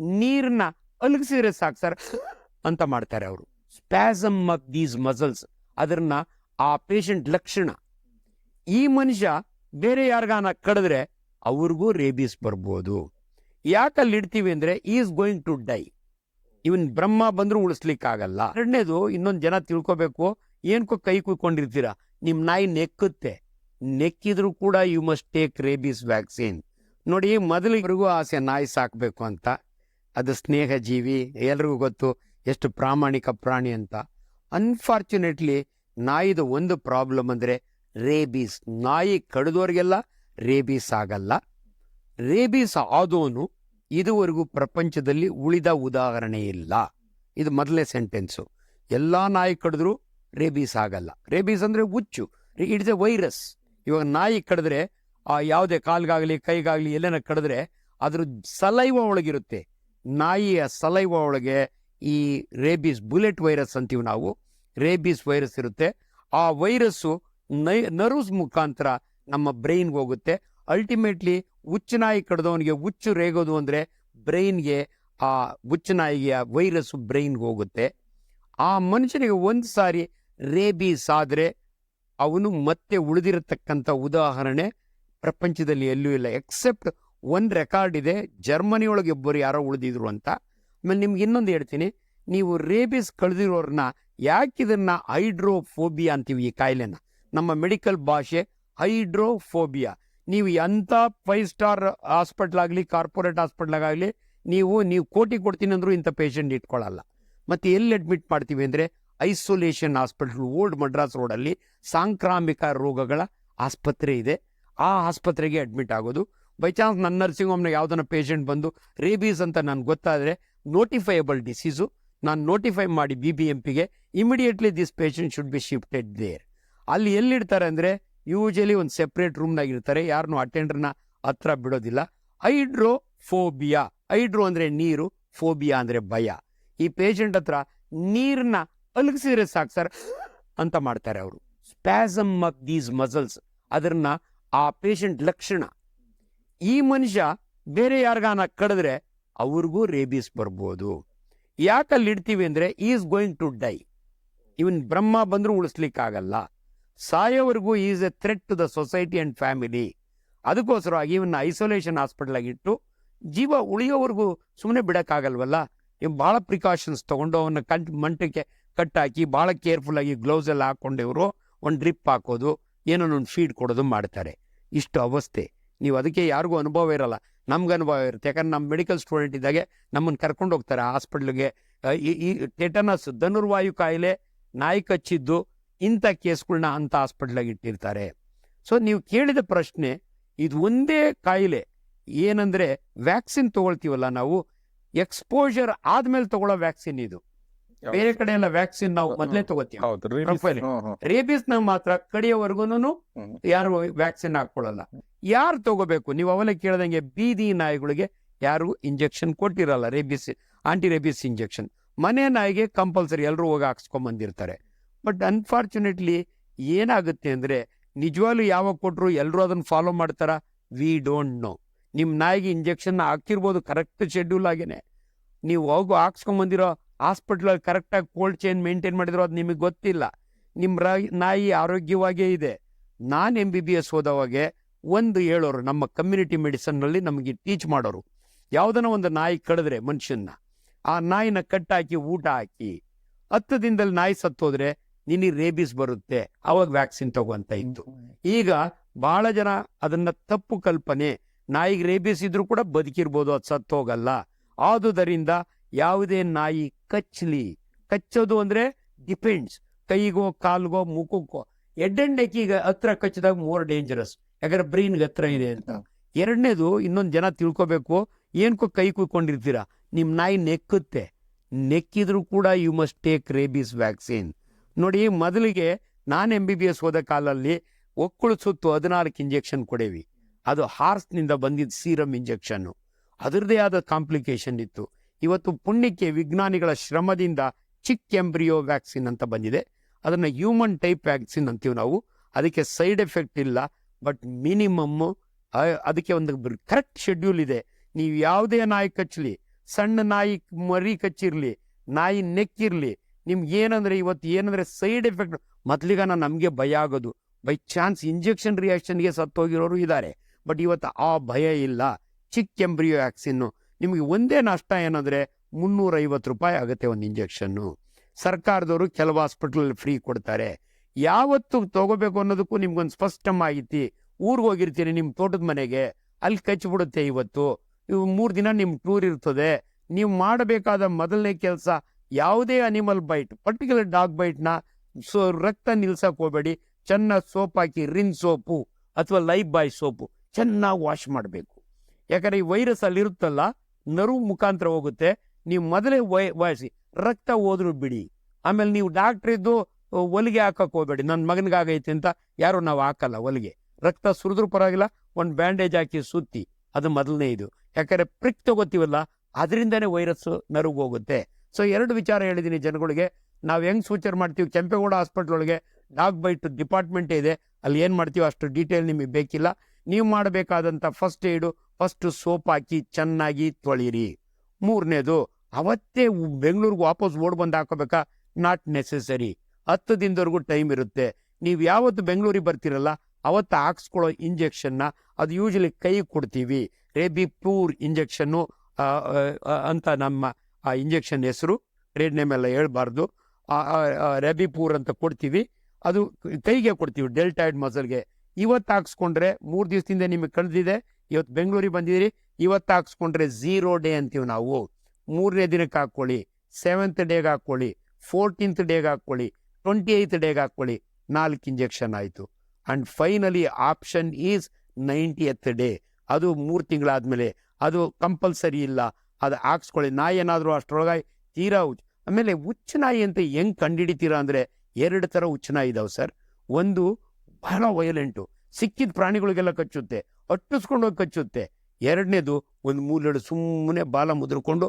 ನೀರನ್ನ ಅಲಗಿಸಿದ್ರೆ ಸಾಕು ಸರ್ ಅಂತ ಮಾಡ್ತಾರೆ ಅವರು. ಸ್ಪ್ಯಾಸಮ್ ಆಫ್ ದೀಸ್ ಮಸಲ್ಸ್ ಅದನ್ನ ಆ ಪೇಷಂಟ್ ಲಕ್ಷಣ. ಈ ಮನುಷ್ಯ ಬೇರೆ ಯಾರಿಗಾನ ಕಡಿದ್ರೆ ಅವ್ರಿಗೂ ರೇಬೀಸ್ ಬರ್ಬೋದು. ಯಾಕಲ್ಲಿ ಇಡ್ತೀವಿ ಅಂದ್ರೆ is going to die even Brahma ಬಂದ್ರೂ ಉಳಿಸ್ಲಿಕ್ಕಾಗಲ್ಲ. ಎರಡನೇದು ಇನ್ನೊಂದು ಜನ ತಿಳ್ಕೊಬೇಕು, ಏನ್ಕೋ ಕೈ ಕುಯ್ಕೊಂಡಿರ್ತೀರ? ನಿಮ್ ನಾಯಿ ನೆಕ್ಕುತ್ತೆ. ನೆಕ್ಕಿದ್ರು ಕೂಡ you must take rabies vaccine ನೋಡಿ, ಮೊದಲಿಗೂ ಆಸೆ ನಾಯಿ ಸಾಕಬೇಕು ಅಂತ. ಅದು ಸ್ನೇಹ ಜೀವಿ ಎಲ್ರಿಗೂ ಗೊತ್ತು ಎಷ್ಟು ಪ್ರಾಮಾಣಿಕ ಪ್ರಾಣಿ ಅಂತ. ಅನ್ಫಾರ್ಚುನೇಟ್ಲಿ ನಾಯಿದು ಒಂದು ಪ್ರಾಬ್ಲಮ್ ಅಂದ್ರೆ ರೇಬೀಸ್ ನಾಯಿ ಕಡಿದವ್ರಿಗೆಲ್ಲ ರೇಬೀಸ್ ಆಗಲ್ಲ. ರೇಬೀಸ್ ಆದೋನು ಇದುವರೆಗೂ ಪ್ರಪಂಚದಲ್ಲಿ ಉಳಿದ ಉದಾಹರಣೆ ಇಲ್ಲ. ಇದು ಮೊದಲೇ ಸೆಂಟೆನ್ಸು ಎಲ್ಲ ನಾಯಿ ಕಡಿದ್ರು ರೇಬೀಸ್ ಆಗಲ್ಲ. ರೇಬೀಸ್ ಅಂದ್ರೆ ಹುಚ್ಚು. ಇಟ್ಸ್ ಎ ವೈರಸ್ ಇವಾಗ ನಾಯಿ ಕಡಿದ್ರೆ ಆ ಯಾವುದೇ ಕಾಲ್ಗಾಗಲಿ, ಕೈಗಾಗಲಿ ಎಲ್ಲೇನ ಕಡಿದ್ರೆ ಅದ್ರ ಸಲೈವ ಒಳಗಿರುತ್ತೆ. ನಾಯಿಯ ಸಲೈವ ಒಳಗೆ ಈ ರೇಬಿಸ್ ಬುಲೆಟ್ ವೈರಸ್ ಅಂತೀವಿ ನಾವು. ರೇಬಿಸ್ ವೈರಸ್ ಇರುತ್ತೆ. ಆ ವೈರಸ್ಸು ನೈ, ನರ್ವ್ಸ್ ಮುಖಾಂತರ ನಮ್ಮ ಬ್ರೈನ್ಗೆ ಹೋಗುತ್ತೆ. ಅಲ್ಟಿಮೇಟ್ಲಿ ಹುಚ್ಚು ನಾಯಿ ಕಡ್ದವನಿಗೆ ಹುಚ್ಚು ರೇಗೋದು ಅಂದ್ರೆ ಬ್ರೈನ್ಗೆ, ಆ ಹುಚ್ಚು ನಾಯಿಗೆ ವೈರಸ್ಸು ಬ್ರೈನ್ಗೆ ಹೋಗುತ್ತೆ. ಆ ಮನುಷ್ಯನಿಗೆ ಒಂದು ಸಾರಿ ರೇಬೀಸ್ ಆದರೆ ಅವನು ಮತ್ತೆ ಉಳಿದಿರತಕ್ಕಂಥ ಉದಾಹರಣೆ ಪ್ರಪಂಚದಲ್ಲಿ ಎಲ್ಲೂ ಇಲ್ಲ, ಎಕ್ಸೆಪ್ಟ್ ಒಂದು ರೆಕಾರ್ಡ್ ಇದೆ. ಜರ್ಮನಿಯೊಳಗೆ ಇಬ್ಬರು ಯಾರೋ ಉಳಿದಿದ್ರು ಅಂತ. ಆಮೇಲೆ ನಿಮ್ಗೆ ಇನ್ನೊಂದು ಹೇಳ್ತೀನಿ. ನೀವು ರೇಬೀಸ್ ಯಾಕೆ ಇದನ್ನ ಹೈಡ್ರೋಫೋಬಿಯಾ ಅಂತೀವಿ ಈ ಕಾಯಿಲೆನ? ನಮ್ಮ ಮೆಡಿಕಲ್ ಭಾಷೆ ಹೈಡ್ರೋಫೋಬಿಯಾ ನೀವು ಎಂಥ ಫೈವ್ ಸ್ಟಾರ್ ಹಾಸ್ಪಿಟ್ಲ್ ಆಗಲಿ ಕಾರ್ಪೊರೇಟ್ ಹಾಸ್ಪಿಟ್ಲಾಗಲಿ ನೀವು ನೀವು ಕೋಟಿ ಕೊಡ್ತೀನಿ ಅಂದರೂ ಇಂಥ ಪೇಷಂಟ್ ಇಟ್ಕೊಳ್ಳಲ್ಲ ಮತ್ತು ಎಲ್ಲಿ ಅಡ್ಮಿಟ್ ಮಾಡ್ತೀವಿ ಅಂದರೆ ಐಸೋಲೇಷನ್ ಹಾಸ್ಪಿಟ್ಲ್ ಓಲ್ಡ್ ಮಡ್ರಾಸ್ ರೋಡಲ್ಲಿ ಸಾಂಕ್ರಾಮಿಕ ರೋಗಗಳ ಆಸ್ಪತ್ರೆ ಇದೆ. ಆ ಆಸ್ಪತ್ರೆಗೆ ಅಡ್ಮಿಟ್ ಆಗೋದು. ಬೈ ಚಾನ್ಸ್ ನನ್ನ ನರ್ಸಿಂಗ್ ಹೋಮ್ನ ಯಾವ್ದನ್ನ ಪೇಷಂಟ್ ಬಂದು ರೇಬೀಸ್ ಅಂತ ನನಗೆ ಗೊತ್ತಾದರೆ ನೋಟಿಫೈಯಬಲ್ ಡಿಸೀಸು ನಾನು ನೋಟಿಫೈ ಮಾಡಿ ಬಿ ಬಿ ಎಂ ಪಿಗೆ immediately this patient should be shifted there ಅಲ್ಲಿ ಎಲ್ಲಿಡ್ತಾರೆ ಅಂದರೆ ಯೂಶಲಿ ಒಂದು ಸೆಪ್ರೇಟ್ ರೂಮ್ನಾಗಿರ್ತಾರೆ ಯಾರನ್ನು ಅಟೆಂಡರ್ನ ಹತ್ರ ಬಿಡೋದಿಲ್ಲ. ಹೈಡ್ರೋ ಫೋಬಿಯಾ ಹೈಡ್ರೋ ಅಂದರೆ ನೀರು ಫೋಬಿಯಾ ಅಂದರೆ ಭಯ. ಈ ಪೇಷಂಟ್ ಹತ್ರ ನೀರನ್ನ ಅಲಗಿಸಿದ್ರೆ ಸಾಕು ಸರ್ ಅಂತ ಮಾಡ್ತಾರೆ ಅವರು. ಸ್ಪ್ಯಾಸಮ್ ಆಫ್ ದೀಸ್ ಮಸಲ್ಸ್ ಅದನ್ನ ಆ ಪೇಷಂಟ್ ಲಕ್ಷಣ ಈ ಮನುಷ್ಯ ಬೇರೆ ಯಾರಿಗಾನ ಕಡಿದ್ರೆ ಅವ್ರಿಗೂ ರೇಬೀಸ್ ಬರ್ಬೋದು. ಯಾಕಲ್ಲಿ ಇಡ್ತೀವಿ ಅಂದರೆ is going to die even Brahma ಬಂದರೂ ಉಳಿಸ್ಲಿಕ್ಕಾಗಲ್ಲ. ಸಾಯೋವರೆಗೂ is a threat to the society and family ಅದಕ್ಕೋಸ್ಕರವಾಗಿ ಇವನ್ನ ಐಸೋಲೇಷನ್ ಹಾಸ್ಪಿಟ್ಲಾಗಿ ಇಟ್ಟು ಜೀವ ಉಳಿಯೋವರೆಗೂ ಸುಮ್ಮನೆ ಬಿಡೋಕ್ಕಾಗಲ್ವಲ್ಲ? ಇವ್ ಭಾಳ ಪ್ರಿಕಾಷನ್ಸ್ ತೊಗೊಂಡು ಅವನ್ನ ಕಂಟ್ ಮಂಟಕ್ಕೆ ಕಟ್ಟಾಕಿ ಭಾಳ ಕೇರ್ಫುಲ್ ಆಗಿ ಗ್ಲೌಸ್ ಎಲ್ಲ ಹಾಕೊಂಡು ಇವರು ಒಂದು ಡ್ರಿಪ್ ಹಾಕೋದು, ಏನೋ ಒಂದು ಫೀಡ್ ಕೊಡೋದು ಮಾಡ್ತಾರೆ. ಇಷ್ಟು ಅವಸ್ಥೆ. ನೀವು ಅದಕ್ಕೆ ಯಾರಿಗೂ ಅನುಭವ ಇರಲ್ಲ. ನಮ್ಗೆ ಅನುಭವ ಇರುತ್ತೆ. ಯಾಕಂದ್ರೆ ನಮ್ಮ ಮೆಡಿಕಲ್ ಸ್ಟೂಡೆಂಟ್ ಇದ್ದಾಗೆ ನಮ್ಮನ್ನು ಕರ್ಕೊಂಡು ಹೋಗ್ತಾರೆ ಹಾಸ್ಪಿಟ್ಲಿಗೆ ಈ ಟೆಟನಸ್ ಧನುರ್ವಾಯು ಕಾಯಿಲೆ, ನಾಯಿ ಕಚ್ಚಿದ್ದು ಇಂಥ ಕೇಸ್ಗಳನ್ನ ಅಂಥ ಹಾಸ್ಪಿಟ್ಲಾಗಿ ಇಟ್ಟಿರ್ತಾರೆ. ಸೊ ನೀವು ಕೇಳಿದ ಪ್ರಶ್ನೆ, ಇದು ಒಂದೇ ಕಾಯಿಲೆ, ಏನಂದ್ರೆ ವ್ಯಾಕ್ಸಿನ್ ತೊಗೊಳ್ತೀವಲ್ಲ ನಾವು ಎಕ್ಸ್ಪೋಜರ್ ಆದಮೇಲೆ ತಗೊಳ್ಳೋ ವ್ಯಾಕ್ಸಿನ್ ಇದು. ಬೇರೆ ಕಡೆ ಎಲ್ಲ ವ್ಯಾಕ್ಸಿನ್ ನಾವು ಮೊದಲೇ ತಗೋತೀವಿ. ರೇಬಿಸ್ನ ಮಾತ್ರ ಕಡಿಯೋವರೆಗೂ ಯಾರು ವ್ಯಾಕ್ಸಿನ್ ಹಾಕೊಳ್ಳಲ್ಲ ಯಾರು ತಗೋಬೇಕು? ನೀವು ಅವಲೇ ಕೇಳ್ದಂಗೆ ಬೀದಿ ನಾಯಿಗಳಿಗೆ ಯಾರು ಇಂಜೆಕ್ಷನ್ ಕೊಟ್ಟಿರಲ್ಲ ರೇಬಿಸ್ ಆಂಟಿ ರೇಬಿಸ್ ಇಂಜೆಕ್ಷನ್ ಮನೆ ನಾಯಿಗೆ ಕಂಪಲ್ಸರಿ ಎಲ್ಲರೂ ಹೋಗಿ ಹಾಕ್ಸ್ಕೊಂಡ್ ಬಂದಿರ್ತಾರೆ ಬಟ್ ಅನ್ಫಾರ್ಚುನೇಟ್ಲಿ ಏನಾಗುತ್ತೆ ಅಂದ್ರೆ ನಿಜವಾಗ್ಲು ಯಾವಾಗ ಕೊಟ್ಟರು ಎಲ್ಲರೂ ಅದನ್ನ ಫಾಲೋ ಮಾಡ್ತಾರ? ವಿ ಡೋಂಟ್ ನೋ ನಿಮ್ಮ ನಾಯಿಗೆ ಇಂಜೆಕ್ಷನ್ ಹಾಕಿರ್ಬೋದು ಕರೆಕ್ಟ್ ಶೆಡ್ಯೂಲ್ ಆಗೇನೆ. ನೀವು ಹೋಗು ಹಾಕ್ಸ್ಕೊಂಡ್ ಬಂದಿರೋ ಹಾಸ್ಪಿಟ್ಲಲ್ಲಿ ಕರೆಕ್ಟಾಗಿ ಕೋಲ್ಡ್ ಚೈನ್ ಮೇಂಟೈನ್ ಮಾಡಿದ್ರು ಅದು ನಿಮಗೆ ಗೊತ್ತಿಲ್ಲ. ನಿಮ್ಮ ನಾಯಿ ಆರೋಗ್ಯವಾಗೇ ಇದೆ. ನಾನು ಎಂ ಬಿ ಬಿ ಎಸ್ ಹೋದವಾಗೆ ಒಂದು ಹೇಳೋರು ನಮ್ಮ ಕಮ್ಯುನಿಟಿ ಮೆಡಿಸನ್ನಲ್ಲಿ ನಮಗೆ ಟೀಚ್ ಮಾಡೋರು. ಯಾವುದನ್ನ ಒಂದು ನಾಯಿ ಕಡಿದ್ರೆ ಮನುಷ್ಯನ್ನ, ಆ ನಾಯಿನ ಕಟ್ಟಾಕಿ ಊಟ ಹಾಕಿ, ಹತ್ತು ದಿನದಲ್ಲಿ ನಾಯಿ ಸತ್ತೋದ್ರೆ ನಿನಗೆ ರೇಬಿಸ್ ಬರುತ್ತೆ. ಅವಾಗ ವ್ಯಾಕ್ಸಿನ್ ತಗೋಂತ ಇತ್ತು ಈಗ ಬಹಳ ಜನ ಅದನ್ನ ತಪ್ಪು ಕಲ್ಪನೆ, ನಾಯಿಗೆ ರೇಬಿಸ್ ಇದ್ರೂ ಕೂಡ ಬದುಕಿರ್ಬೋದು, ಅದು ಸತ್ತೋಗಲ್ಲ ಆದುದರಿಂದ ಯಾವುದೇ ನಾಯಿ ಕಚ್ಚಲಿ. ಕಚ್ಚೋದು ಅಂದ್ರೆ ಡಿಪೆಂಡ್ಸ್ ಕೈಗೋ, ಕಾಲ್ಗೋ ಮುಖಕ್ಕೋ ಎಡ್ಡೆಂಡೆಕಿಗೆ ಹತ್ರ ಕಚ್ಚಿದಾಗ ಮೋರ್ ಡೇಂಜರಸ್ ಯಾಕಂದ್ರೆ ಬ್ರೈನ್ಗೆ ಹತ್ರ ಇದೆ ಅಂತ. ಎರಡನೇದು ಇನ್ನೊಂದು ಜನ ತಿಳ್ಕೊಬೇಕು, ಏನ್ಕೋ ಕೈ ಕುಯ್ಕೊಂಡಿರ್ತೀರಾ. ನಿಮ್ ನಾಯಿ ನೆಕ್ಕುತ್ತೆ. ನೆಕ್ಕಿದ್ರು ಕೂಡ you must take rabies vaccine ನೋಡಿ, ಮೊದಲಿಗೆ ನಾನು ಎಂ ಬಿ ಬಿ ಎಸ್ ಹೋದ ಕಾಲಲ್ಲಿ ಒಕ್ಕಳು ಸುತ್ತು ಹದಿನಾಲ್ಕು ಇಂಜೆಕ್ಷನ್ ಕೊಡೇವಿ. ಅದು ಹಾರ್ಸ್ನಿಂದ ಬಂದಿದ್ದ ಸೀರಮ್ ಇಂಜೆಕ್ಷನ್ನು ಅದರದೇ ಆದ ಕಾಂಪ್ಲಿಕೇಶನ್ ಇತ್ತು. ಇವತ್ತು ಪುಣ್ಯಕ್ಕೆ ವಿಜ್ಞಾನಿಗಳ ಶ್ರಮದಿಂದ ಚಿಕ್ ಎಂಬ್ರಿಯೋ ವ್ಯಾಕ್ಸಿನ್ ಅಂತ ಬಂದಿದೆ. ಅದನ್ನ ಹ್ಯೂಮನ್ ಟೈಪ್ ವ್ಯಾಕ್ಸಿನ್ ಅಂತೀವಿ ನಾವು. ಅದಕ್ಕೆ ಸೈಡ್ ಎಫೆಕ್ಟ್ ಇಲ್ಲ, ಬಟ್ ಮಿನಿಮಮ್ ಅದಕ್ಕೆ ಒಂದು ಕರೆಕ್ಟ್ ಶೆಡ್ಯೂಲ್ ಇದೆ. ನೀವು ಯಾವುದೇ ನಾಯಿ ಕಚ್ಚಲಿ ಸಣ್ಣ ನಾಯಿ ಮರಿ ಕಚ್ಚಿರಲಿ, ನಾಯಿ ನೆಕ್ಕಿರಲಿ, ನಿಮ್ಗೆ ಏನಂದ್ರೆ ಇವತ್ತು ಏನಂದ್ರೆ ಸೈಡ್ ಎಫೆಕ್ಟ್, ಮೊದ್ಲಿಗಾನ ನಮಗೆ ಭಯ ಆಗೋದು. ಬೈ ಚಾನ್ಸ್ ಇಂಜೆಕ್ಷನ್ ರಿಯಾಕ್ಷನ್ಗೆ ಸತ್ತೋಗಿರೋರು ಇದ್ದಾರೆ. ಬಟ್ ಇವತ್ತು ಆ ಭಯ ಇಲ್ಲ. ಚಿಕ್ ಎಂಬ್ರಿಯೋ ವ್ಯಾಕ್ಸಿನ್ನು ನಿಮಗೆ ಒಂದೇ ನಷ್ಟ ಏನಂದ್ರೆ ಮುನ್ನೂರೈವತ್ತು ರೂಪಾಯಿ ಆಗುತ್ತೆ ಒಂದು ಇಂಜೆಕ್ಷನ್ನು. ಸರ್ಕಾರದವರು ಕೆಲವು ಹಾಸ್ಪಿಟ್ಲಲ್ಲಿ ಫ್ರೀ ಕೊಡ್ತಾರೆ. ಯಾವತ್ತು ತಗೋಬೇಕು ಅನ್ನೋದಕ್ಕೂ ನಿಮ್ಗೊಂದು ಸ್ಪಷ್ಟ ಮಾಹಿತಿ, ಊರಿಗೆ ಹೋಗಿರ್ತೀನಿ ನಿಮ್ಮ ತೋಟದ ಮನೆಗೆ, ಅಲ್ಲಿ ಕಚ್ಚಿಬಿಡುತ್ತೆ ಇವತ್ತು. ಇವು ಮೂರು ದಿನ ನಿಮ್ಮ ಟೂರ್ ಇರ್ತದೆ. ನೀವು ಮಾಡಬೇಕಾದ ಮೊದಲನೇ ಕೆಲಸ ಯಾವುದೇ ಅನಿಮಲ್ ಬೈಟ್ ಪರ್ಟಿಕ್ಯುಲರ್ ಡಾಗ್ ಬೈಟ್ನ ಸೊ ರಕ್ತ ನಿಲ್ಸಕ್ಕೆ ಹೋಗಬೇಡಿ. ಚೆನ್ನಾಗಿ ಸೋಪ್ ಹಾಕಿ, ರಿನ್ ಸೋಪು ಅಥವಾ ಲೈಫ್ ಬಾಯ್ ಸೋಪು ಚೆನ್ನಾಗಿ ವಾಶ್ ಮಾಡಬೇಕು. ಯಾಕಂದ್ರೆ ಈ ವೈರಸ್ ಅಲ್ಲಿ ನರು ಮುಖಾಂತರ ಹೋಗುತ್ತೆ. ನೀವು ಮೊದಲೇ ವೈ ವಯಸ್ಸಿ ರಕ್ತ ಹೋದ್ರು ಬಿಡಿ. ಆಮೇಲೆ ನೀವು ಡಾಕ್ಟ್ರ್ ಇದ್ದು ಅಹ್, ಹೊಲಿಗೆ ಹಾಕಕ್ ಹೋಗ್ಬೇಡಿ. ನನ್ನ ಮಗನಿಗಾಗೈತೆ ಅಂತ ಯಾರು ನಾವು ಹಾಕಲ್ಲ ಹೊಲಿಗೆ. ರಕ್ತ ಸುರಿದ್ರೂ ಪರವಾಗಿಲ್ಲ ಒಂದು ಬ್ಯಾಂಡೇಜ್ ಹಾಕಿ ಸುತ್ತಿ. ಅದು ಮೊದಲನೇ ಇದು. ಯಾಕಂದ್ರೆ ಪ್ರಿಕ್ ತಗೋತೀವಲ್ಲ ಅದರಿಂದನೇ ವೈರಸ್ ನರುಗೆ ಹೋಗುತ್ತೆ. ಸೊ ಎರಡು ವಿಚಾರ ಹೇಳಿದ್ದೀನಿ ಜನಗಳಿಗೆ. ನಾವು ಹೆಂಗೆ ಸೂಚನೆ ಮಾಡ್ತೀವಿ? ಕೆಂಪೇಗೌಡ ಹಾಸ್ಪಿಟ್ಲ್ ಒಳಗೆ ಡಾಗ್ ಬೈಟ್ ಡಿಪಾರ್ಟ್ಮೆಂಟ್ ಇದೆ. ಅಲ್ಲಿ ಏನು ಮಾಡ್ತೀವಿ ಅಷ್ಟು ಡೀಟೇಲ್ ನಿಮಗೆ ಬೇಕಿಲ್ಲ. ನೀವು ಮಾಡಬೇಕಾದಂಥ ಫಸ್ಟ್ ಏಡು ಫಸ್ಟ್ ಸೋಪ್ ಹಾಕಿ ಚೆನ್ನಾಗಿ ತೊಳೀರಿ. ಮೂರನೇದು, ಅವತ್ತೇ ಬೆಂಗಳೂರಿಗೆ ವಾಪಸ್ ಓಡ್ ಬಂದು ಹಾಕೋಬೇಕಾ? ನಾಟ್ ನೆಸೆಸರಿ ಹತ್ತು ದಿನದವರೆಗೂ ಟೈಮ್ ಇರುತ್ತೆ. ನೀವು ಯಾವತ್ತು ಬೆಂಗಳೂರಿಗೆ ಬರ್ತೀರಲ್ಲ, ಅವತ್ತು ಹಾಕ್ಸ್ಕೊಳ್ಳೋ ಇಂಜೆಕ್ಷನ್ನ ಅದು ಯೂಶಲಿ ಕೈ ಕೊಡ್ತೀವಿ. ರೇಬಿ ಪ್ಯೂರ್ ಇಂಜೆಕ್ಷನ್ನು ಅಂತ ನಮ್ಮ, ಆ, ಇಂಜೆಕ್ಷನ್ ಹೆಸರು ಟ್ರೇಡ್ ನೇಮ್ ಎಲ್ಲ ಹೇಳ್ಬಾರ್ದು. ರೆಬಿ ಪೂರ್ ಅಂತ ಕೊಡ್ತೀವಿ. ಅದು ಕೈಗೆ ಕೊಡ್ತೀವಿ, ಡೆಲ್ಟಾಯ್ಡ್ ಮಸಲ್ಗೆ. ಇವತ್ತು ಹಾಕ್ಸ್ಕೊಂಡ್ರೆ ಮೂರು ದಿವಸದಿಂದ ನಿಮಗೆ ಕಳೆದಿದೆ ಇವತ್ತು ಬೆಂಗಳೂರಿಗೆ ಬಂದಿದ್ದೀರಿ. ಇವತ್ತು ಹಾಕ್ಸ್ಕೊಂಡ್ರೆ ಝೀರೋ ಡೇ ಅಂತೀವಿ ನಾವು. ಮೂರನೇ ದಿನಕ್ಕೆ ಹಾಕ್ಕೊಳ್ಳಿ ಸೆವೆಂತ್ ಡೇಗೆ ಹಾಕ್ಕೊಳ್ಳಿ ಫೋರ್ಟೀನ್ತ್ ಡೇಗೆ ಹಾಕ್ಕೊಳ್ಳಿ ಟ್ವೆಂಟಿ ಏಯ್ತ್ ಡೇಗೆ ಹಾಕ್ಕೊಳ್ಳಿ, ನಾಲ್ಕು ಇಂಜೆಕ್ಷನ್ ಆಯಿತು. And finally option is ninetieth day ಅದು ಮೂರು ತಿಂಗಳಾದಮೇಲೆ. ಅದು ಕಂಪಲ್ಸರಿ ಇಲ್ಲ. ಅದು ಹಾಕ್ಸ್ಕೊಳ್ಳಿ. ನಾಯಿ ಏನಾದರೂ ಅಷ್ಟರೊಳಗೆ ತೀರಾ ಹುಚ್ಚು ಆಮೇಲೆ ಹುಚ್ಚು ನಾಯಿ ಅಂತ ಹೆಂಗೆ ಕಂಡುಹಿಡಿತೀರಾ ಅಂದರೆ ಎರಡು ಥರ ಹುಚ್ಚು ನಾಯಿ ಇದಾವೆ ಸರ್. ಒಂದು ಬಹಳ ವಯಲೆಂಟು ಸಿಕ್ಕಿದ ಪ್ರಾಣಿಗಳಿಗೆಲ್ಲ ಕಚ್ಚುತ್ತೆ. ಅಟ್ಟಿಸ್ಕೊಂಡು ಹೋಗಿ ಕಚ್ಚುತ್ತೆ. ಎರಡನೇದು ಒಂದು ಮೂಲೆಡು ಸುಮ್ಮನೆ ಬಾಲ ಮುದ್ರಕೊಂಡು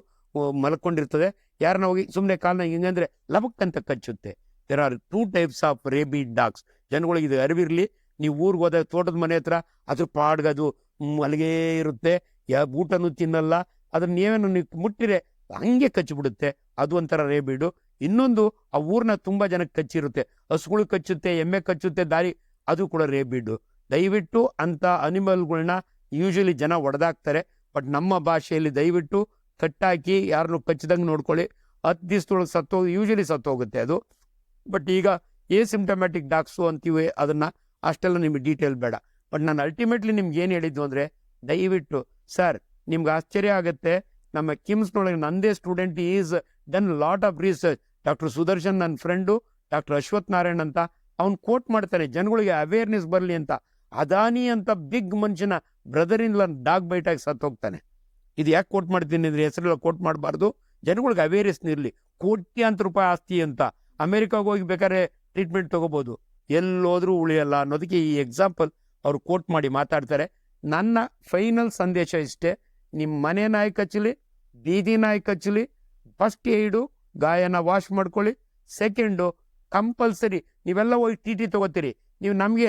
ಮಲ್ಕೊಂಡಿರ್ತದೆ. ಯಾರನ್ನ ಹೋಗಿ ಸುಮ್ಮನೆ ಕಾಲನ ಹಿಂಗಂದ್ರೆ ಲಬಕ್ ಅಂತ ಕಚ್ಚುತ್ತೆ. There are two types of rabid dogs ಜನಗಳಿಗೆ ಇದು ಅರಿವಿರಲಿ. ನೀವು ಊರಿಗೆ ಹೋದಾಗ ತೋಟದ ಮನೆ ಹತ್ರ ಅದ್ರ ಪಾಡ್ಗದು ಮಲಗೇ ಇರುತ್ತೆ. ಯಾ, ಊಟನೂ ತಿನ್ನಲ್ಲ. ಅದನ್ನ ನೀವೇನು ನೀವು ಮುಟ್ಟಿರೆ ಹಂಗೆ ಕಚ್ಚಿಬಿಡುತ್ತೆ ಅದು ಒಂಥರ ರೇಬಿಡು ಇನ್ನೊಂದು, ಆ ಊರನ್ನ ತುಂಬ ಜನಕ್ಕೆ ಕಚ್ಚಿರುತ್ತೆ. ಹಸುಗಳು ಕಚ್ಚುತ್ತೆ, ಎಮ್ಮೆ ಕಚ್ಚುತ್ತೆ, ದಾರಿ, ಅದು ಕೂಡ ರೇಬಿಡು ದಯವಿಟ್ಟು ಅಂಥ ಅನಿಮಲ್ಗಳನ್ನ ಯೂಶಲಿ ಜನ ಒಡೆದಾಕ್ತಾರೆ ಬಟ್ ನಮ್ಮ ಭಾಷೆಯಲ್ಲಿ ದಯವಿಟ್ಟು ಕಟ್ಟಾಕಿ ಯಾರನ್ನು ಕಚ್ಚಿದಂಗೆ ನೋಡ್ಕೊಳ್ಳಿ. ಹತ್ತು ದಿವಸದೊಳಗೆ ಸತ್ತೋಗಿ ಯೂಶಲಿ ಸತ್ತೋಗುತ್ತೆ ಅದು. ಬಟ್ ಈಗ ಏ ಸಿಂಟಮ್ಯಾಟಿಕ್ ಡಾಕ್ಸು ಅಂತೀವಿ, ಅದನ್ನ ಅಷ್ಟೆಲ್ಲ ನಿಮಗೆ ಡೀಟೇಲ್ ಬೇಡ. ಬಟ್ ನಾನು ಅಲ್ಟಿಮೇಟ್ಲಿ ನಿಮ್ಗೆ ಏನು ಹೇಳಿದ್ದು ಅಂದರೆ, ದಯವಿಟ್ಟು ಸರ್ ನಿಮ್ಗೆ ಆಶ್ಚರ್ಯ ಆಗುತ್ತೆ. ನಮ್ಮ ಕಿಮ್ಸ್ನೊಳಗೆ ನಂದೇ student is done lot of research doctor Sudarshan ನನ್ನ ಫ್ರೆಂಡು ಡಾಕ್ಟರ್ ಅಶ್ವಥ್ ನಾರಾಯಣ್ ಅಂತ, ಅವ್ನು ಕೋಟ್ ಮಾಡ್ತಾನೆ, ಜನಗಳಿಗೆ ಅವೇರ್ನೆಸ್ ಬರಲಿ ಅಂತ. ಅದಾನಿ ಅಂತ ಬಿಗ್ ಮನುಷ್ಯನ brother in London dog bite ಆಗಿ ಸತ್ತು ಹೋಗ್ತಾನೆ. ಇದು ಯಾಕೆ ಕೋಟ್ ಮಾಡ್ತೀನಿ ಇದ್ರ ಹೆಸರೆಲ್ಲ ಕೋಟ್ ಮಾಡಬಾರ್ದು. ಜನಗಳಿಗೆ ಅವೇರ್ನೆಸ್ ಇರಲಿ. ಕೋಟ್ಯಾಂತರ ರೂಪಾಯಿ ಆಸ್ತಿ ಅಂತ ಅಮೆರಿಕಾಗೆ ಹೋಗಿ ಬೇಕಾದ್ರೆ ಟ್ರೀಟ್ಮೆಂಟ್ ತಗೋಬಹುದು ಎಲ್ಲೋದ್ರೂ ಉಳಿಯಲ್ಲ ಅನ್ನೋದಕ್ಕೆ ಈ ಎಕ್ಸಾಂಪಲ್ ಅವರು ಕೋಟ್ ಮಾಡಿ ಮಾತಾಡ್ತಾರೆ. ನನ್ನ ಫೈನಲ್ ಸಂದೇಶ ಇಷ್ಟೇ. ನಿಮ್ಮ ಮನೆ ನಾಯಿ ಕಚ್ಚಲಿ, ಬೀದಿ ನಾಯಿ ಕಚ್ಚಲಿ ಫಸ್ಟ್ ಏಡು ಗಾಯನ ವಾಶ್ ಮಾಡ್ಕೊಳ್ಳಿ. ಸೆಕೆಂಡು ಕಂಪಲ್ಸರಿ ನೀವೆಲ್ಲ ಹೋಗಿ ಟಿ ಟಿ ತಗೋತೀರಿ. ನೀವು ನಮಗೆ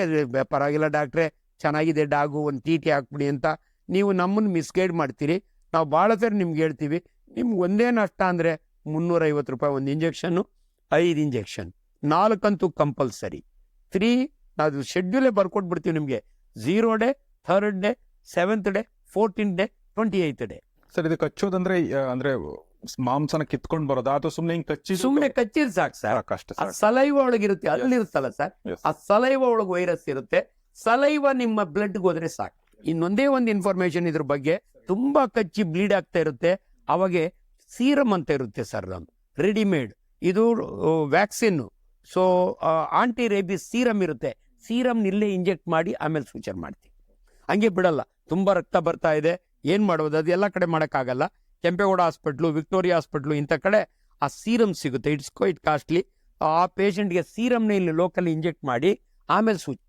ಪರವಾಗಿಲ್ಲ ಡಾಕ್ಟ್ರೆ, ಚೆನ್ನಾಗಿದೆ ಡಾಗು, ಒಂದು ಟಿ ಟಿ ಹಾಕ್ಬಿಡಿ ಅಂತ ನೀವು ನಮ್ಮನ್ನು ಮಿಸ್ಗೈಡ್ ಮಾಡ್ತೀರಿ. ನಾವು ಭಾಳ ಸರಿ ನಿಮ್ಗೆ ಹೇಳ್ತೀವಿ. ನಿಮ್ಗೆ ಒಂದೇ ನಷ್ಟ ಅಂದರೆ ಮುನ್ನೂರೈವತ್ತು ರೂಪಾಯಿ ಒಂದು ಇಂಜೆಕ್ಷನ್ನು, ಐದು ಇಂಜೆಕ್ಷನ್, ನಾಲ್ಕಂತೂ ಕಂಪಲ್ಸರಿ. ತ್ರೀ ನಾವು ಶೆಡ್ಯೂಲೇ ಬರ್ಕೊಟ್ಬಿಡ್ತೀವಿ ನಿಮಗೆ. Zero day, third day, seventh day, fourteen day, twenty eight day. Sir ಇದು ಕಚ್ಚೋದಂದ್ರೆ ಅಂದ್ರೆ ಮಾಂಸನ ಕಿತ್ಕೊಂಡ್ ಬರೋದಾ. ಅಥವಾ ಸುಮ್ನೆ ಹಿಂಗ್ ಕಚ್ಚಿ ಸುಮ್ಮನೆ ಕಚ್ಚಿರ್ ಸಾಕು ಸರ್. ಕಷ್ಟ ಆ ಸಲೈವ ಒಳಗಿರುತ್ತೆ ಅಲ್ಲಿರುತ್ತಲ್ಲ ಸರ್? ಆ ಸಲೈವ ಒಳಗೆ ವೈರಸ್ ಇರುತ್ತೆ. ಸಲೈವ ನಿಮ್ಮ ಬ್ಲಡ್ ಹೋದ್ರೆ ಸಾಕು. ಇನ್ನೊಂದೇ ಒಂದು ಇನ್ಫಾರ್ಮೇಶನ್ ಇದ್ರ ಬಗ್ಗೆ ತುಂಬಾ ಕಚ್ಚಿ ಬ್ಲೀಡ್ ಆಗ್ತಾ ಇರುತ್ತೆ. ಅವಾಗೆ ಸೀರಮ್ ಅಂತ ಇರುತ್ತೆ ಸರ್ ನಮ್ದು. ರೆಡಿಮೇಡ್. ಇದು vaccine. So anti rabies serum ಇರುತ್ತೆ. ಸೀರಮ್ ಇಲ್ಲೇ ಇಂಜೆಕ್ಟ್ ಮಾಡಿ ಆಮೇಲೆ ಸೂಚನೆ ಮಾಡ್ತೀವಿ. ಹಂಗೆ ಬಿಡಲ್ಲ. ತುಂಬಾ ರಕ್ತ ಬರ್ತಾ ಇದೆ. ಏನ್ ಮಾಡೋದು? ಅದು ಎಲ್ಲ ಕಡೆ ಮಾಡೋಕ್ಕಾಗಲ್ಲ. ಕೆಂಪೇಗೌಡ ಹಾಸ್ಪಿಟ್ಲು, ವಿಕ್ಟೋರಿಯಾ ಹಾಸ್ಪಿಟ್ಲು ಇಂಥ ಕಡೆ ಆ ಸೀರಮ್ ಸಿಗುತ್ತೆ. ಇಟ್ಸ್ ಕ್ವೈಟ್ ಕಾಸ್ಟ್ಲಿ ಆ ಪೇಷಂಟ್ಗೆ ಸೀರಮ್ನ ಇಲ್ಲಿ ಲೋಕಲ್ ಇಂಜೆಕ್ಟ್ ಮಾಡಿ, ಆಮೇಲೆ ಸೂಚನೆ